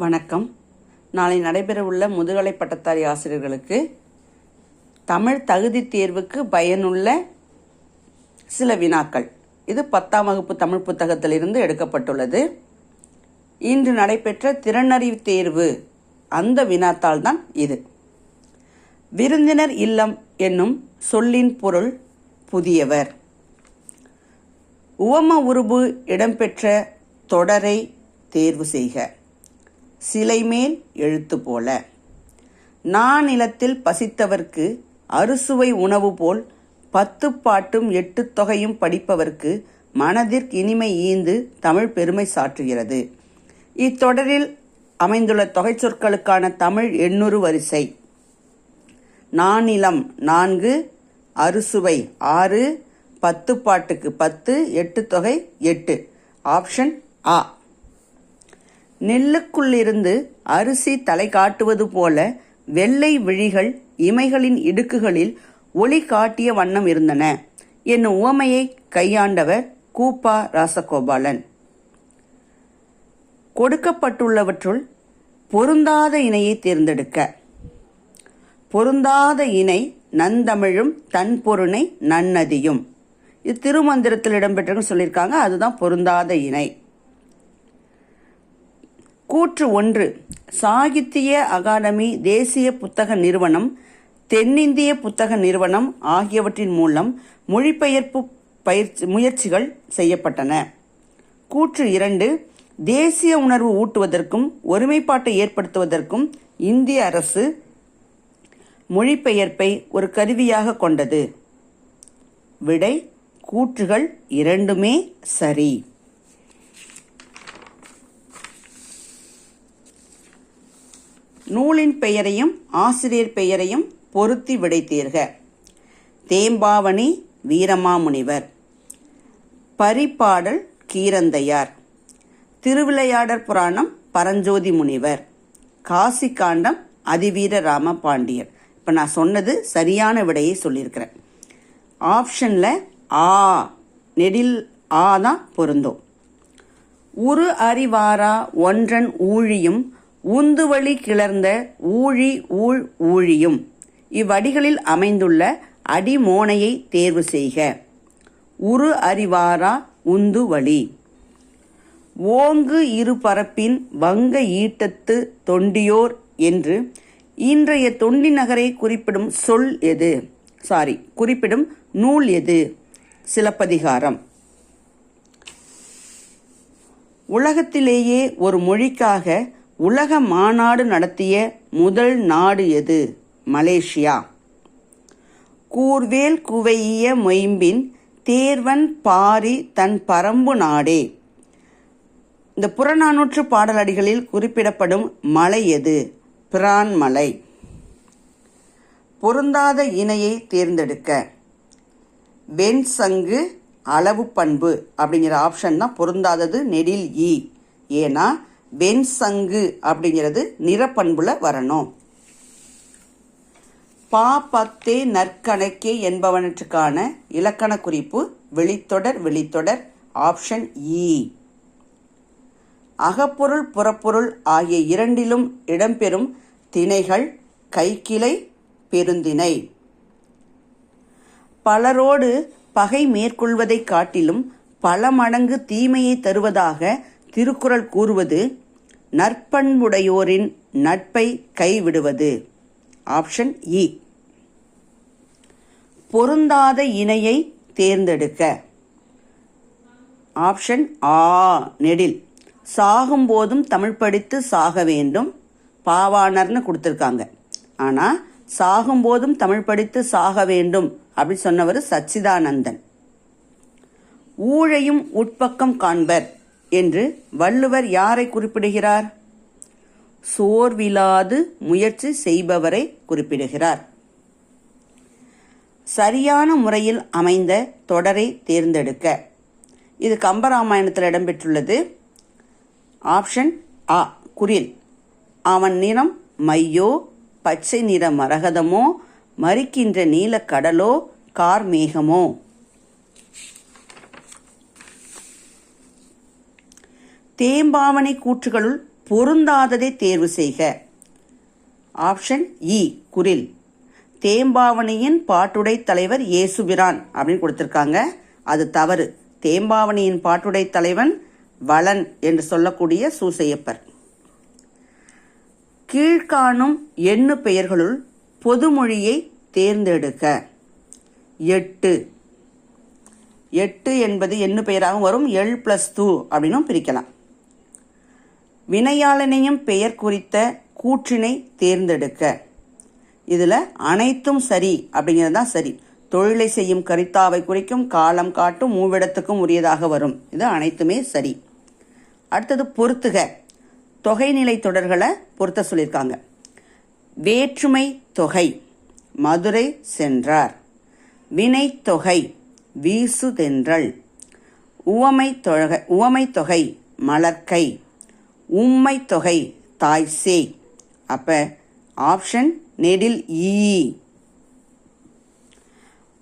வணக்கம். நாளை நடைபெறவுள்ள முதுகலை பட்டதாரி ஆசிரியர்களுக்கு தமிழ் தகுதி தேர்வுக்கு பயனுள்ள சில வினாக்கள். இது பத்தாம் வகுப்பு தமிழ் புத்தகத்திலிருந்து எடுக்கப்பட்டுள்ளது. இன்று நடைபெற்ற திறனறிவு தேர்வு அந்த வினாத்தாள் தான் இது. விருந்தினர் இல்லம் என்னும் சொல்லின் பொருள் புதியவர். உவம உருபு இடம்பெற்ற தொடரை தேர்வு செய்க. சிலைமேல் எழுத்து போல. நானிலத்தில் பசித்தவர்க்கு அறுசுவை உணவு போல் பத்து பாட்டும் எட்டு தொகையும் படிப்பவர்க்கு மனதிற்கு இனிமை ஈந்து தமிழ் பெருமை சாற்றுகிறது. இத்தொடரில் அமைந்துள்ள தொகை சொற்களுக்கான தமிழ் எண்ணூறு வரிசை. நானிலம் நான்கு அறுசுவை ஆறு பத்து பாட்டுக்கு பத்து எட்டு தொகை எட்டு. ஆப்ஷன் ஆ. நெல்லுக்குள்ளிருந்து அரிசி தலை காட்டுவது போல வெள்ளை விழிகள் இமைகளின் இடுக்குகளில் ஒளி காட்டிய வண்ணம் இருந்தன. என்னும் உவமையை கையாண்டவர் கூப்பா ராசகோபாலன். கொடுக்கப்பட்டுள்ளவற்றுள் பொருந்தாத இணையை தேர்ந்தெடுக்க. பொருந்தாத இணை நந்தமிழும் தன் பொருணை நன்னதியும். இது திருமந்திரத்தில் இடம்பெற்றிருக்குன்னு சொல்லியிருக்காங்க அதுதான் பொருந்தாத இணை. கூற்று ஒன்று சாகித்ய அகாடமி தேசிய புத்தக நிறுவனம் தென்னிந்திய புத்தக நிறுவனம் ஆகியவற்றின் மூலம் மொழிபெயர்ப்பு பயிற்சி முயற்சிகள் செய்யப்பட்டன. கூற்று இரண்டு தேசிய உணர்வு ஊட்டுவதற்கும் ஒருமைப்பாட்டை ஏற்படுத்துவதற்கும் இந்திய அரசு மொழிபெயர்ப்பை ஒரு கருவியாக கொண்டது. விடை கூற்றுகள் இரண்டுமே சரி. நூலின் பெயரையும் ஆசிரியர் பெயரையும் பொருத்தி விடைத்தீர்க. தேம்பாவணி வீரமாமுனிவர். பரிபாடல் கீரந்தையார். திருவிளையாடற் புராணம் பரஞ்சோதி முனிவர். காசி காண்டம் அதிவீர ராம பாண்டியர் இப்போ நான் சொன்னது சரியான விடையை சொல்லியிருக்கிறேன். ஆப்ஷனில் ஆ நெடில் ஆ தான் பொருந்தும். உரு அறிவாரா ஒன்றன் ஊழியும் உந்துவழி கிளர்ந்த ஊழி ஊழ் ஊழியும். இவ்வடிகளில் அமைந்துள்ள அடிமோனையை தேர்வு செய்க. உரு அறிவாரா உந்துவழி. ஓங்கு இரு பரப்பின் வங்க ஈட்டத்து தொண்டியோர் என்று இன்றைய தொண்டி நகரை குறிப்பிடும் சொல் எது? சாரி குறிப்பிடும் நூல் எது? சிலப்பதிகாரம். உலகத்திலேயே ஒரு மொழிக்காக உலக மாநாடு நடத்திய முதல் நாடு எது? மலேசியா. கூர்வேல் குவையிய மொயம்பின் தேர்வன் பாரி தன் பரம்பு நாடே. இந்த புறநானூற்று பாடலடிகளில் குறிப்பிடப்படும் மலை எது? பிரான் மலை. பொருந்தாத இணையை தேர்ந்தெடுக்க. வெண் சங்கு அளவு பண்பு அப்படிங்கிற ஆப்ஷன் தான் பொருந்தாதது நெடில் ஈ. ஏன்னா வெண் சங்கு அப்படிங்கிறது நிறப்பண்புல வரணும். பா பத்தே நற்கணக்கே என்பவனற்றுக்கான இலக்கண குறிப்பு வெளித்தொடர் வெளித்தொடர் ஆப்ஷன் இ அகப்பொருள் புறப்பொருள் ஆகிய இரண்டிலும் இடம்பெறும் திணைகள் கைக்கிளை பெருந்திணை. பலரோடு பகை மேற்கொள்வதைக் காட்டிலும் பல மடங்கு தீமையை தருவதாக திருக்குறள் கூறுவது நற்பண்புடையோரின் நட்பை கைவிடுவது. ஆப்ஷன் இ. பொருந்தாத இணையை தேர்ந்தெடுக்க. ஆப்ஷன் ஆ நெடில். சாகும்போதும் தமிழ் படித்து சாக வேண்டும். பாவாணர்னு கொடுத்துருக்காங்க. ஆனால் சாகும்போதும் தமிழ் படித்து சாக வேண்டும் அப்படி சொன்னவர் சச்சிதானந்தன். ஊழையும் உட்பக்கம் காண்பர். என்று வள்ளுவர் யாரை குறிப்பிடுகிறார்? சோர்விலாது முயற்சி செய்பவரை குறிப்பிடுகிறார். சரியான முறையில் அமைந்த தொடரை தேர்ந்தெடுக்க. இது கம்பராமாயணத்தில் இடம்பெற்றுள்ளது. ஆப்ஷன் ஆ குரில். அவன் நிறம் மையோ பச்சை நிற மரகதமோ மறிக்கின்ற நீலக் கடலோ கார்மேகமோ. தேம்பாவனை கூற்றுகளுள் பொருந்தாததை தேர்வு செய்க. ஆப்ஷன் இ குரில். தேம்பாவணியின் பாட்டுடை தலைவர் ஏசுபிரான் அப்படின்னு கொடுத்துருக்காங்க. அது தவறு. தேம்பாவணியின் பாட்டுடை தலைவன் வளன் என்று சொல்லக்கூடிய சூசையப்பர். கீழ்காணும் எண்ணு பெயர்களுள் பொதுமொழியை தேர்ந்தெடுக்க எட்டு. எட்டு என்பது எண்ணு பெயராகவும் வரும். எல் பிளஸ் டூ அப்படின்னும் பிரிக்கலாம். வினையாளனையும் பெயர் குறித்த கூற்றினை தேர்ந்தெடுக்க. இதில் அனைத்தும் சரி அப்படிங்கிறது தான் சரி. தொழிலை செய்யும் கரித்தாவை குறிக்கும் காலம் காட்டும் மூவிடத்துக்கும் உரியதாக வரும். இது அனைத்துமே சரி. அடுத்தது பொருத்துக. தொகைநிலை தொடர்களை பொருத்த சொல்லியிருக்காங்க. வேற்றுமை தொகை. மதுரை சென்றார். வினை தொகை. வீசுதென்றல் உவமை தொகை உவமை தொகை. மலர்க்கை. உம்மை தொகை தாய் சேய் அப்ப ஆப்ஷன் நெடில் ஈ.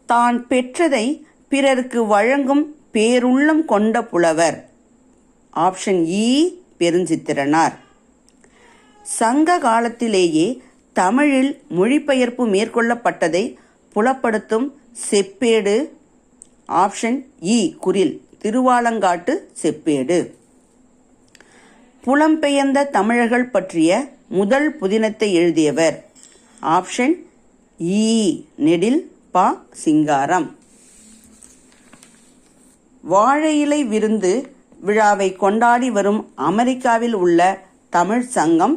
தான் பெற்றதை பிறருக்கு வழங்கும் பேருள்ளம் கொண்ட புலவர். ஆப்ஷன் இ பெருஞ்சித்திரனார். சங்க காலத்திலேயே தமிழில் மொழிபெயர்ப்பு மேற்கொள்ளப்பட்டதை புலப்படுத்தும் செப்பேடு. ஆப்ஷன் இ குரில் திருவாலங்காட்டு செப்பேடு. புலம்பெயர்ந்த தமிழர்கள் பற்றிய முதல் புதினத்தை எழுதியவர். ஆப்ஷன் இ நெடில் பா சிங்காரம். வாழை இலை விருந்து விழாவை கொண்டாடி வரும் அமெரிக்காவில் உள்ள தமிழ் சங்கம்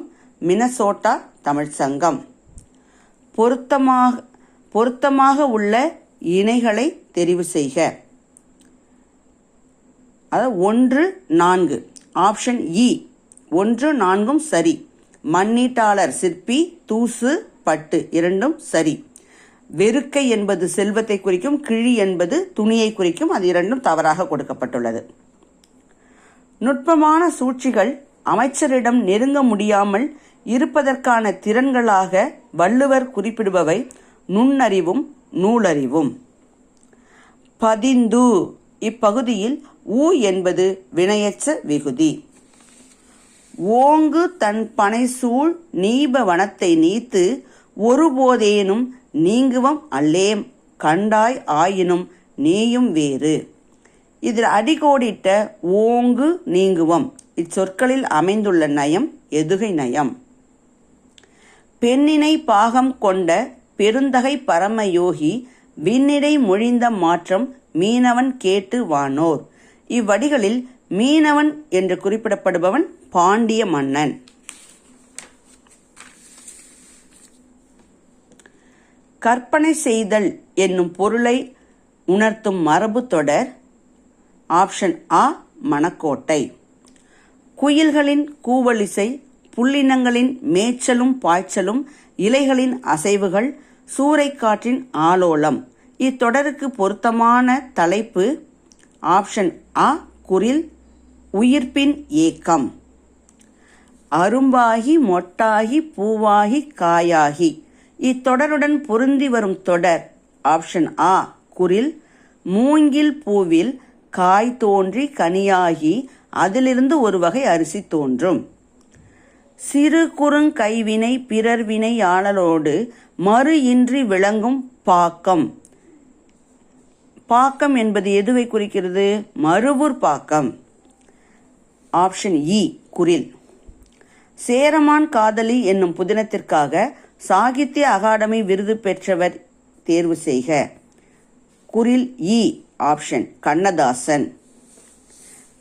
மினசோட்டா தமிழ் சங்கம். பொருத்தமாக பொருத்தமாக உள்ள இணைகளை தெரிவு செய்க. அதாவது ஒன்று நான்கு. ஆப்ஷன் இ ஒன்று நான்கும் சரி. மண்ணீட்டாளர் சிற்பி தூசு பட்டு இரண்டும் சரி. வெறுக்கை என்பது செல்வத்தை குறிக்கும் கிழி என்பது துணியை குறிக்கும் அது இரண்டும் தவறாக கொடுக்கப்பட்டுள்ளது. நுட்பமான சூழ்ச்சிகள் அமைச்சரிடம் நெருங்க முடியாமல் இருப்பதற்கான திறன்களாக வள்ளுவர் குறிப்பிடுபவை நுண்ணறிவும் நூலறிவும். பதிந்து இப்பகுதியில் ஊ என்பது வினையச்ச விகுதி. ஓங்கு தன் பனைசூழ் நீப வனத்தை நீத்து ஒருபோதேனும் நீங்குவம் அல்லேம் கண்டாய் ஆயினும் நீயும் வேறு. இதில் அடிகோடிட்ட ஓங்கு நீங்குவம் இச்சொற்களில் அமைந்துள்ள நயம் எதுகை நயம். பெண்ணினை பாகம் கொண்ட பெருந்தகை பரமயோகி விண்ணிடை மொழிந்த மாற்றம் மீனவன் கேட்டு வானோர். இவ்வடிகளில் மீனவன் என்று குறிப்பிடப்படுபவன் பாண்டிய மன்னன். கற்பனை செய்தல் என்னும் பொருளை உணர்த்தும் மரபு தொடர் ஆப்ஷன் ஆ மணக்கோட்டை. குயில்களின் கூவலிசை புல்லினங்களின் மேய்ச்சலும் பாய்ச்சலும் இலைகளின் அசைவுகள் சூறைக்காற்றின் ஆலோலம். இத்தொடருக்கு பொருத்தமான தலைப்பு ஆப்ஷன் ஆ குரில் உயிர்ப்பின் ஏக்கம். அரும்பாகி மொட்டாகி பூவாகி காயாகி. இத்தொடருடன் பொருந்தி வரும் தொடர். ஆப்ஷன் ஆ குரில். மூங்கில் பூவில் காய் தோன்றி கனியாகி அதிலிருந்து ஒரு வகை அரிசி தோன்றும். சிறு குறுங்கைவினை பிறர் வினை ஆளலோடு மறு இன்றி விளங்கும் பாக்கம். பாக்கம் என்பது எதுவை குறிக்கிறது? மறுவூர் பாக்கம். ஆப்ஷன் இ குரில். சேரமான் காதலி என்னும் புதினத்திற்காக சாகித்ய அகாடமி விருது பெற்றவர் தேர்வு செய்க. குரில் இ ஆப்ஷன் கண்ணதாசன்.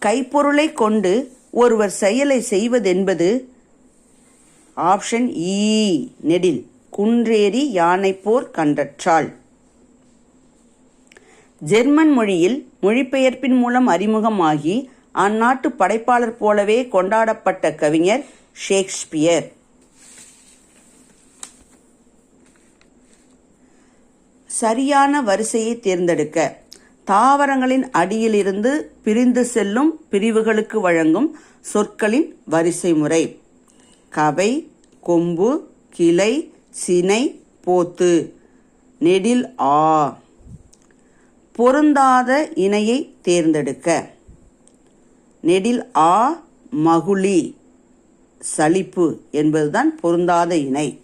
கைப்பொருளை கொண்டு ஒருவர் செயலை செய்வதென்பது ஆப்ஷன் இ நெடில் குன்றேறி யானைப்போர் கன்றற்றாள். ஜெர்மன் மொழியில் மொழிபெயர்ப்பின் மூலம் அறிமுகமாகி அந்நாட்டு படைப்பாளர் போலவே கொண்டாடப்பட்ட கவிஞர் ஷேக்ஸ்பியர் சரியான வரிசையை தேர்ந்தெடுக்க தாவரங்களின் அடியிலிருந்து பிரிந்து செல்லும் பிரிவுகளுக்கு வழங்கும் சொற்களின் வரிசை முறை. கவை கொம்பு கிளை சினை போத்து. நெடில் ஆ. பொருந்தாத இணையை தேர்ந்தெடுக்க. நெடில் ஆ மகுளி. சலிப்பு என்பதுதான் பொருந்தாத இணை.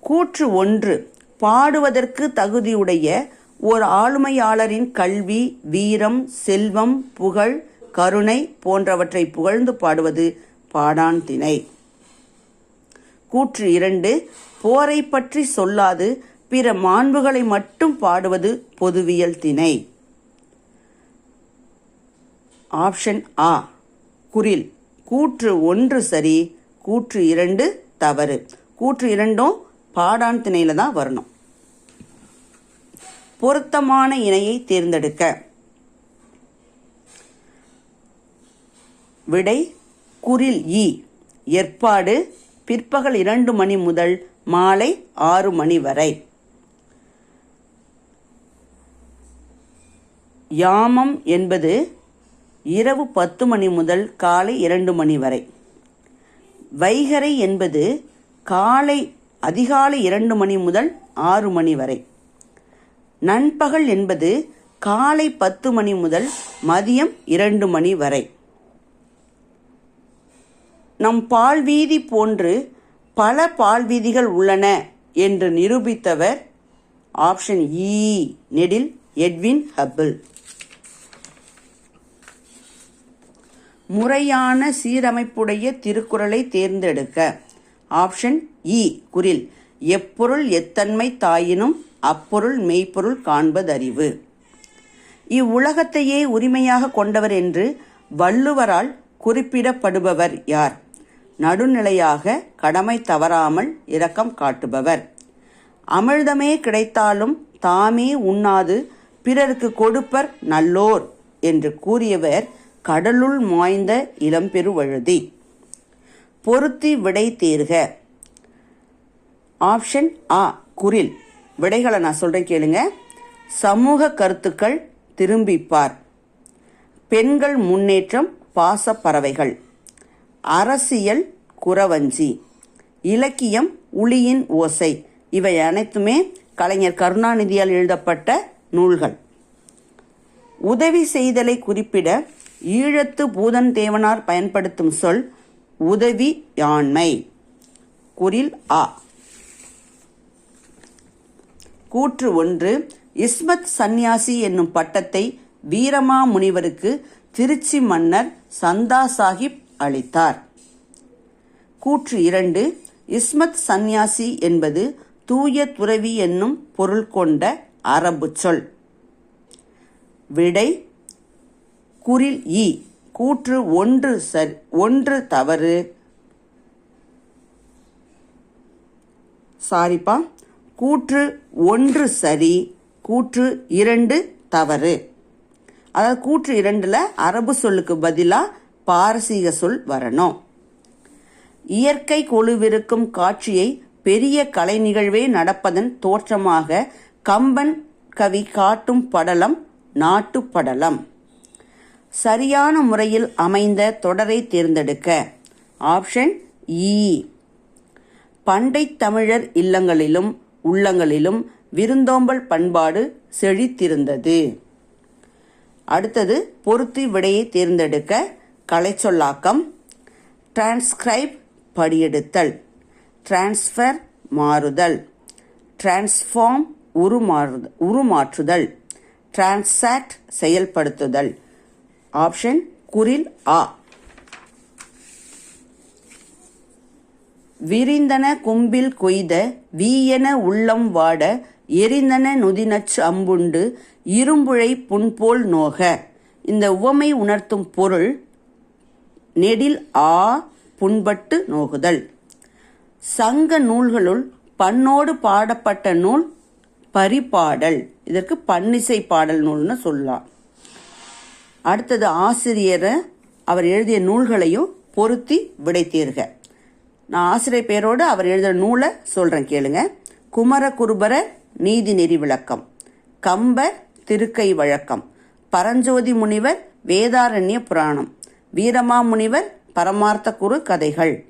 கூற்று ஒன்று பாடுவதற்கு தகுதியுடைய ஓர் ஆளுமையாளரின் கல்வி வீரம் செல்வம் புகழ் கருணை போன்றவற்றை புகழ்ந்து பாடுவது பாடான் திணை. கூற்று இரண்டு போரை பற்றி சொல்லாது பிற மாண்புகளை மட்டும் பாடுவது பொதுவியல் திணை. ஆப்ஷன் ஆ குரில். கூற்று ஒன்று சரி கூற்று இரண்டு தவறு. கூற்று இரண்டும் பாடான் திணையில தான் வரணும். பொருத்தமான இணையை தேர்ந்தெடுக்க. விடை குரில் இ. ஏற்பாடு பிற்பகல் இரண்டு மணி முதல் மாலை ஆறு மணி வரை. யாமம் என்பது இரவு பத்து மணி முதல் காலை இரண்டு மணி வரை. வைகரை என்பது காலை அதிகாலை இரண்டு மணி முதல் ஆறு மணி வரை. நண்பகல் என்பது காலை பத்து மணி முதல் மதியம் இரண்டு மணி வரை. நம் பால்வீதி போன்று பல பால்வீதிகள் உள்ளன என்று நிரூபித்தவர் ஆப்ஷன் இ நெடில் எட்வின் ஹப்பிள். முறையான சீரமைப்புடைய திருக்குறளை தேர்ந்தெடுக்க. ஆப்ஷன் இ குரில். எப்பொருள் எத்தன்மை தாயினும் அப்பொருள் மெய்ப்பொருள் காண்பதறிவு. இவ்வுலகத்தையே உரிமையாக கொண்டவர் என்று வள்ளுவரால் குறிப்பிடப்படுபவர் யார்? நடுநிலையாக கடமை தவறாமல் இரக்கம் காட்டுபவர். அமிழ்தமே கிடைத்தாலும் தாமே உண்ணாது பிறருக்கு கொடுப்பர் நல்லோர் என்று கூறியவர் கடலுள் மாய்ந்த இளம்பெருவழுதி பொருத்தி விடை தேர்க. ஆப்ஷன் ஆ குரில். விடைகளை நான் சொல்கிறேன் கேளுங்க. சமூக கருத்துக்கள் திரும்பிப்பார். பெண்கள் முன்னேற்றம் பாசப்பறவைகள் அரசியல் குறவஞ்சி. இலக்கியம் உளியின் ஓசை. இவை அனைத்துமே கலைஞர் கருணாநிதியால் எழுதப்பட்ட நூல்கள். உதவி செய்தலை குறிப்பிட ஈழத்து பூதன் தேவனார் பயன்படுத்தும் சொல் உதவி யாண்மை. குரில் ஆ. கூற்று ஒன்று இஸ்மத் சந்நியாசி என்னும் பட்டத்தை வீரமா முனிவருக்கு திருச்சி மன்னர் சந்தா சாஹிப் அளித்தார். கூற்று இரண்டு இஸ்மத் சந்நியாசி என்பது தூய துறவி என்னும் பொருள் கொண்ட அரபு சொல். விடை குறில் இ கூற்று ஒன்று சரி ஒன்று தவறு. சாரிப்பா கூற்று ஒன்று சரி கூற்று இரண்டு தவறு. அதாவது கூற்று இரண்டில் அரபு சொல்லுக்கு பதிலாக பாரசீக சொல் வரணும். இயற்கை கொழுவிருக்கும் காட்சியை பெரிய கலை நிகழ்வே நடப்பதன் தோற்றமாக கம்பன் கவி காட்டும் படலம் நாட்டுப்படலம் படலம். சரியான முறையில் அமைந்த தொடரை தேர்ந்தெடுக்க. ஆப்ஷன் இ. பண்டை தமிழர் இல்லங்களிலும் உள்ளங்களிலும் விருந்தோம்பல் பண்பாடு செழித்திருந்தது. அடுத்தது பொருத்தி விடையை தேர்ந்தெடுக்க கலைச்சொல்லாக்கம் டிரான்ஸ்கிரைப் படியெடுத்தல் டிரான்ஸ்ஃபர் மாறுதல் டிரான்ஸ்ஃபார்ம் உருமாறு உருமாற்றுதல் டிரான்சாக்ட் செயல்படுத்துதல். ஆப்ஷன் குரில் ஆ. விரிந்தன கும்பில் கொய்த வீயன உள்ளம் வாட எரிந்தன நொதினச்சு அம்புண்டு இரும்புழை புண்போல் நோக. இந்த உவமை உணர்த்தும் பொருள் நெடில் ஆ புண்பட்டு நோகுதல். சங்க நூல்களுள் பண்ணோடு பாடப்பட்ட நூல் பரிபாடல். இதற்கு பன்னிசை பாடல் நூல்னு சொல்லலாம். அடுத்தது ஆசிரியரை அவர் எழுதிய நூல்களையும் பொருத்தி விடை தீர்க. நான் ஆசிரியர் பெயரோடு அவர் எழுதுகிற நூலை சொல்கிறேன் கேளுங்க. குமரகுருபரர் நீதி நெறி விளக்கம். கம்ப திருக்கை வழக்கம். பரஞ்சோதி முனிவர் வேதாரண்ய புராணம். வீரமாமுனிவர் பரமார்த்த குரு கதைகள்.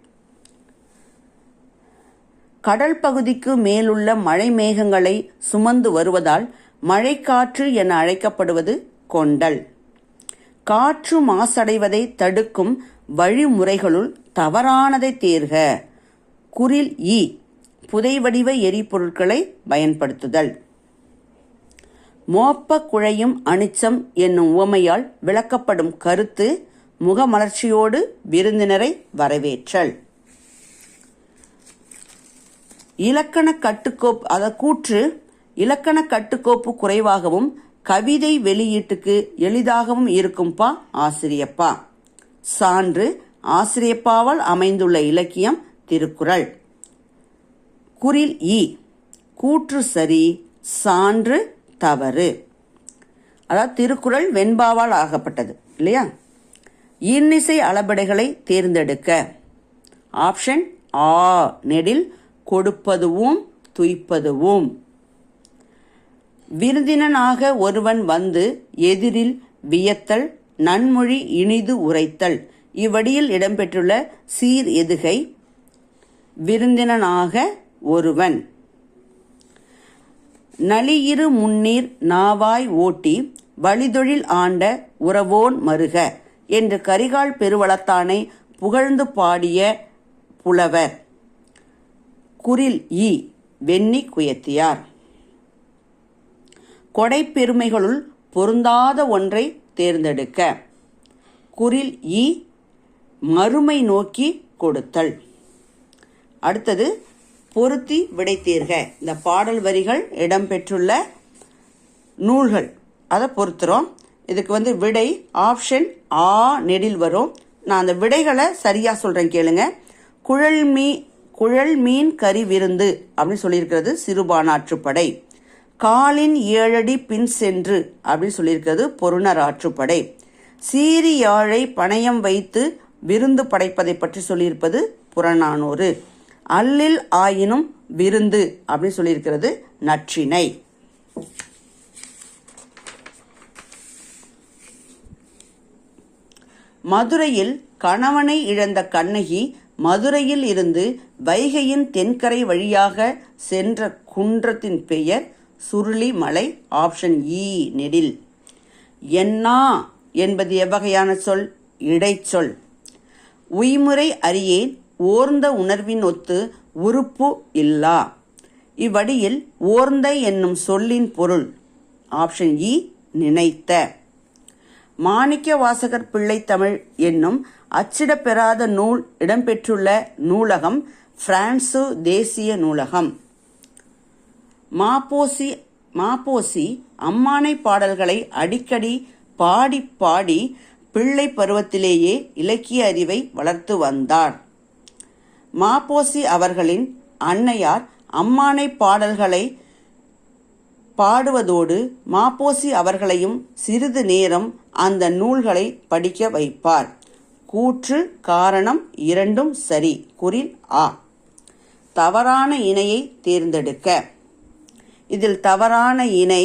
கடல் பகுதிக்கு மேலுள்ள மழை மேகங்களை சுமந்து வருவதால் மழைக்காற்று என அழைக்கப்படுவது கொண்டல். காற்று மாசடைவதை தடுக்கும் வழிமுறைகளுள் தவறானதை தேர்க. குரில் இ புதைவடிவ எரிபொருட்களை பயன்படுத்துதல். மோப்ப குழையும் அனிச்சம் என்னும் உவமையால் விளக்கப்படும் கருத்து முகமலர்ச்சியோடு விருந்தினரை வரவேற்றல். இலக்கண கட்டுக்கோப்பு அத கூற்று இலக்கண கட்டுக்கோப்பு குறைவாகவும் கவிதை வெளியீட்டுக்கு எளிதாகவும் இருக்கும்பா ஆசிரியப்பா. சான்று ஆசிரியப்பாவால் அமைந்துள்ள இலக்கியம் திருக்குறள். குறில் இ கூற்று சரி சான்று தவறு. அதாவது திருக்குறள் வெண்பாவால் ஆகப்பட்டது இல்லையா? இன்னிசை அளபடைகளை தேர்ந்தெடுக்க. ஆப்ஷன் ஆ நெடில் கொடுப்பதுவும் துய்ப்பதுவும். விருந்தினனாக ஒருவன் வந்து எதிரில் வியத்தல் நன்மொழி இனிது உரைத்தல். இவ்வடியில் இடம்பெற்றுள்ள சீர் எதுகை? விருந்தினனாக ஒருவன். நலியிரு முன்னீர் நாவாய் ஓட்டி வழிதொழில் ஆண்ட உறவோன் மருக என்று கரிகால் பெருவளத்தானை புகழ்ந்து பாடிய புலவர். குரில் இ வெண்ணி குயத்தியார். கொடைப்பெருமைகளுள் பொருந்தாத ஒன்றை தேர்ந்தெடுக்க. குரில் இ மறுமை நோக்கி கொடுத்தல். அடுத்தது பொருத்தி விடைத்தீர்க இந்த பாடல் வரிகள் இடம்பெற்றுள்ள நூல்கள். அதை பொறுத்துறோம். இதுக்கு வந்து விடை ஆப்ஷன் ஆ நெடில் வரும். நான் அந்த விடைகளை சரியாக சொல்கிறேன் கேளுங்க. குழல் மீ குழல் மீன் கறி விருந்து அப்படின்னு சொல்லியிருக்கிறது சிறுபானாற்றுப்படை காலின் ஏழடி பின் சென்று அப்படின்னு சொல்லியிருக்கிறது பொருணர் ஆற்றுப்படை. சீரி யாழை பணயம் வைத்து விருந்து படைப்பதை பற்றி சொல்லியிருப்பது புறநானூறு. அல்லில் ஆயினும் விருந்து அப்படின்னு சொல்லியிருக்கிறது நற்றினை மதுரையில் கணவனை இழந்த கண்ணகி மதுரையில் இருந்து வைகையின் தென்கரை வழியாக சென்ற குன்றத்தின் பெயர் சுருளி மலை ஆப்ஷன் இ e, நெடில். என்னா என்பது எவ்வகையான சொல்? இடைச்சொல். உய்முறை அறியேன் ஓர்ந்த உணர்வின் ஒத்து உறுப்பு இல்லா. இவ்வடியில் ஓர்ந்த என்னும் சொல்லின் பொருள். ஆப்ஷன் இ e, நினைத்த. மாணிக்க வாசகர் பிள்ளை தமிழ் என்னும் அச்சிடப்பெறாத நூல் இடம்பெற்றுள்ள நூலகம் பிரான்சு தேசிய நூலகம். மாப்போசி மாப்போசி அம்மானை பாடல்களை அடிக்கடி பாடி பாடி பிள்ளை பருவத்திலேயே இலக்கிய அறிவை வளர்த்து வந்தார். மாப்போசி அவர்களின் அன்னையார் அம்மானை பாடல்களை பாடுவதோடு மாப்போசி அவர்களையும் சிறிது நேரம் அந்த நூல்களை படிக்க வைப்பார். கூற்று காரணம் இரண்டும் சரி. குறில் ஆ. தவறான இணையை தேர்ந்தெடுக்க. இதில் தவறான இணை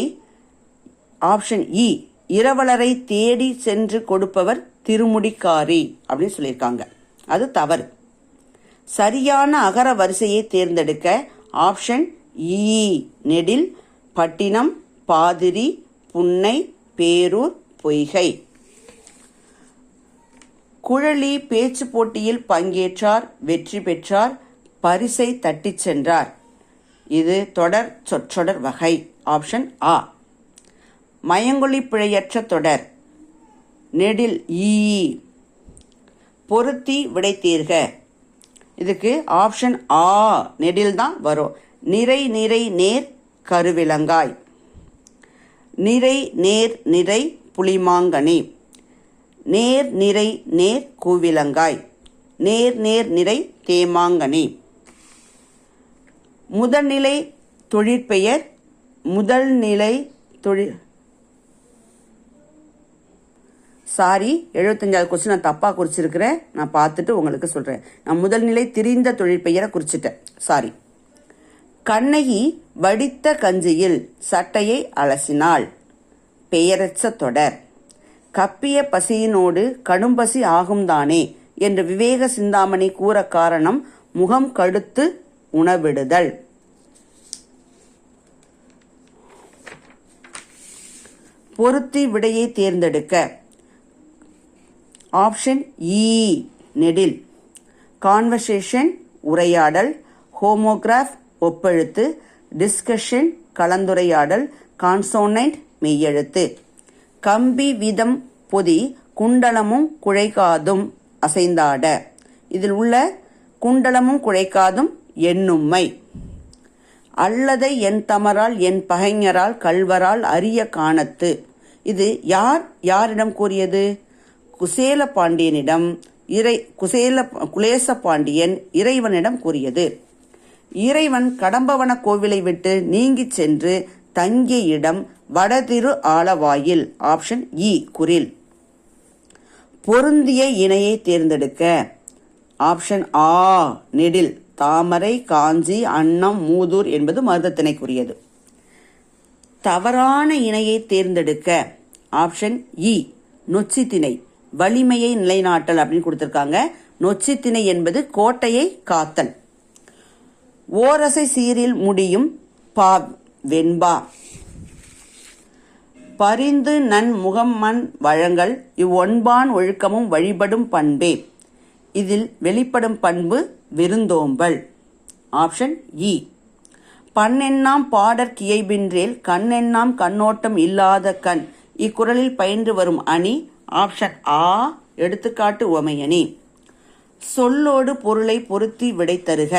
ஆப்ஷன் இ e, இரவலரை தேடி சென்று கொடுப்பவர் திருமுடிக்காரி அப்படின்னு சொல்லியிருக்காங்க. அது தவறு. சரியான அகர வரிசையை தேர்ந்தெடுக்க ஆப்ஷன் இ e, நெடில் பட்டினம் பாதிரி புன்னை பேரூர் பொய்கை. குழலி பேச்சு போட்டியில் பங்கேற்றார் வெற்றி பெற்றார் பரிசை தட்டிச் சென்றார். இது தொடர் சொற்றொடர் வகை. ஆப்ஷன் ஆ. மயங்கொழி பிழையற்ற தொடர். நெடில் ஈ. பொருத்தி விடைத்தீர்க. இதுக்கு ஆப்ஷன் ஆ. நெடில் தான் வரும். நிறை நிறை நேர் கருவிலங்காய். நிறை நேர் நிறை புளிமாங்கனி. நேர் நிறை நேர் கூவிலங்காய். நேர் நேர் நிறை தேமாங்கனி. முதல்நிலை தொழிற்பெயர் முதல் நிலை தொழில் சாரி எழுபத்தஞ்சாவது கொஸ்டின் நான் தப்பாக குறிச்சிருக்கிறேன். நான் பார்த்துட்டு உங்களுக்கு சொல்கிறேன் நான் முதல்நிலை திரிந்த தொழிற்பெயரை குறிச்சிட்டேன். சாரி கண்ணகி வடித்த கஞ்சியில் சட்டையை அலசினாள். பெயரச்ச தொடர். கப்பிய பசியினோடு கடும்பசி ஆகும்தானே என்று விவேக சிந்தாமணி கூற காரணம் முகம் கடுத்து உணவிடுதல். பொருத்தி விடையை தேர்ந்தெடுக்க. ஆப்ஷன் இ நெடில். கான்வர்சேஷன் உரையாடல் ஹோமோகிராஃப் ஒப்பெழுத்து டிஸ்கஷன் கலந்துரையாடல் கான்சோனைட் மெய்யெழுத்து. கம்பி விதம் பொதி குண்டலமும் குழைக்காதும் அசைந்தாட. இதில் உள்ள குண்டலமும் குழைக்காதும் என்னும்மை. அல்லதை என் தமரால் என் பகைஞரால் கல்வரால் அரிய காணத்து. இது யார் யாரிடம் கூறியது? குசேல பாண்டியனிடம் இறை குசேல குலேச பாண்டியன் இறைவனிடம் கூறியது. இறைவன் கடம்பவன கோவிலை விட்டு நீங்கிச் சென்று தங்கிய இடம் வடதிரு ஆலவாயில் ஆப்ஷன் இ e, குரில். பொருந்திய இணையை தேர்ந்தெடுக்க ஆப்ஷன் ஆ நெடில். தாமரை காஞ்சி அன்னம் மூதூர் என்பது மருதத்தினைக்குரியது. தவறான இணையை தேர்ந்தெடுக்க ஆப்ஷன் இ e, நொச்சி திணை வலிமையை நிலைநாட்டல் அப்படின்னு கொடுத்துருக்காங்க. நொச்சி திணை என்பது கோட்டையை காத்தல். ஓரசை சீரில் முடியும் பா வெண்பா. பரிந்து நன் முகம்மன் வழங்கல் இவ்வொன்பான் ஒழுக்கமும் வழிபடும் பண்பே. இதில் வெளிப்படும் பண்பு விருந்தோம்பல். ஆப்ஷன் இ e. பண்ணெண்ணாம் பாடற் கியைபின்றேல் கண்ணெண்ணாம் கண்ணோட்டம் இல்லாத கண். இக்குறளில் பயின்று வரும் அணி. ஆப்ஷன் ஆ எடுத்துக்காட்டு உமையணி சொல்லோடு பொருளை பொருத்தி விடை தருக.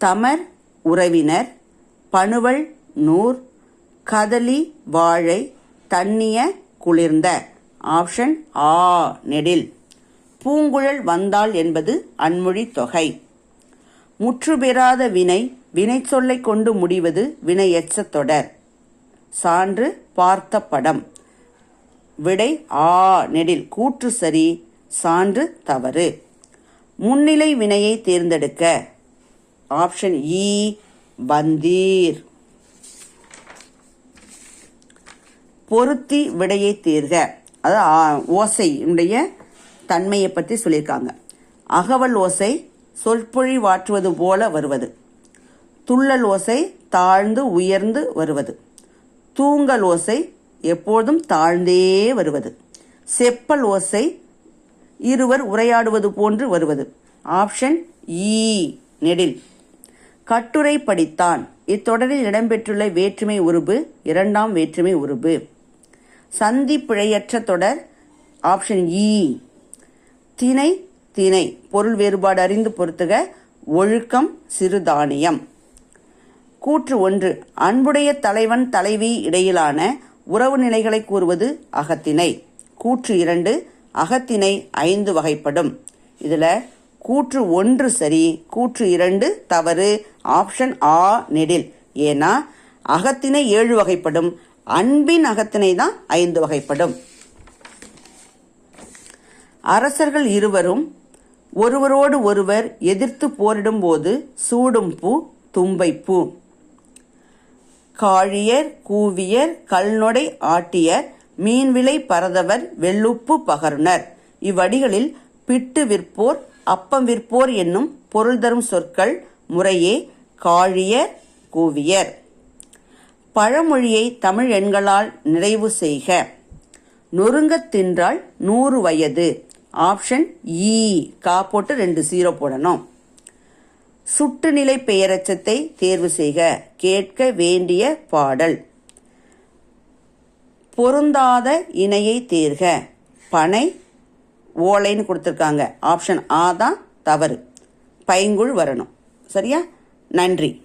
தமர் உறவினர். பணுவல் நூர். கதலி வாழை. தண்ணிய குளிர்ந்த. ஆப்ஷன் ஆ நெடில். பூங்குழல் வந்தாள் என்பது அன்மொழி தொகை. முற்றுபெறாத வினை வினை சொல்லை கொண்டு முடிவது வினையெச்ச தொடர். சான்று பார்த்த படம். விடை ஆ நெடில். கூற்று சரி சான்று தவறு. முன்னிலை வினையை தேர்ந்தெடுக்க. ஆப்ஷன் இ வந்தீர். பொருத்தி விடையை தீர்க. அதாவது ஓசையுடைய தன்மையை பற்றி சொல்லியிருக்காங்க. அகவல் ஓசை சொற்பொழிவாற்றுவது போல வருவது. துள்ளல் ஓசை தாழ்ந்து உயர்ந்து வருவது. தூங்கல் ஓசை எப்போதும் தாழ்ந்தே வருவது. செப்பல் ஓசை இருவர் உரையாடுவது போன்று வருவது. ஆப்ஷன் ஈ நெடில். கட்டுரை படித்தான். இத்தொடரில் இடம்பெற்றுள்ள வேற்றுமை உருபு இரண்டாம் வேற்றுமை உருபு சந்தி பிழையற்ற தொடர் ஆப்ஷன் இ திணை திணை பொருள் வேறுபாடு அறிந்து பொறுத்துக ஒழுக்கம் சிறுதானியம். கூற்று ஒன்று அன்புடைய தலைவன் தலைவி இடையிலான உறவு நிலைகளை கூறுவது அகத்திணை. கூற்று இரண்டு அகத்திணை ஐந்து வகைப்படும். இதில் கூற்று ஒன்று சரி கூற்று இரண்டு தவறு ஆப்ஷன் ஆ நெடில். ஏன்னா அகத்திணை ஏழு வகைப்படும் அன்பின் அகத்திணை தான் ஐந்து வகைப்படும். அரசர்கள் இருவரும் ஒருவரோடு ஒருவர் எதிர்த்து போரிடும் போது சூடும் பூ தும்பை பூ. காழியர் கூவியர் கல்நொடை ஆட்டியர் மீன்விலை பரதவர் வெள்ளுப்பு பகர்னர். இவ்வடிகளில் பிட்டு விற்போர் அப்பம் விற்போர் என்னும் பொருள் தரும் சொற்கள் முறையே காழியர் கூவியர். பழமொழியை தமிழ் எண்களால் நிறைவு செய்க. நொறுங்கத் தின்றால் நூறு வயது. ஆப்ஷன் இ கா போட்டு ரெண்டு ஜீரோ போடணும். சுட்டுநிலை பெயரச்சத்தை தேர்வு செய்க. கேட்க வேண்டிய பாடல். பொருந்தாத இணையை தேர்க. பனை ஓலைன்னு கொடுத்துருக்காங்க. ஆப்ஷன் ஆ தான் தவறு. பைங்குள் வரணும். சரியா? நன்றி.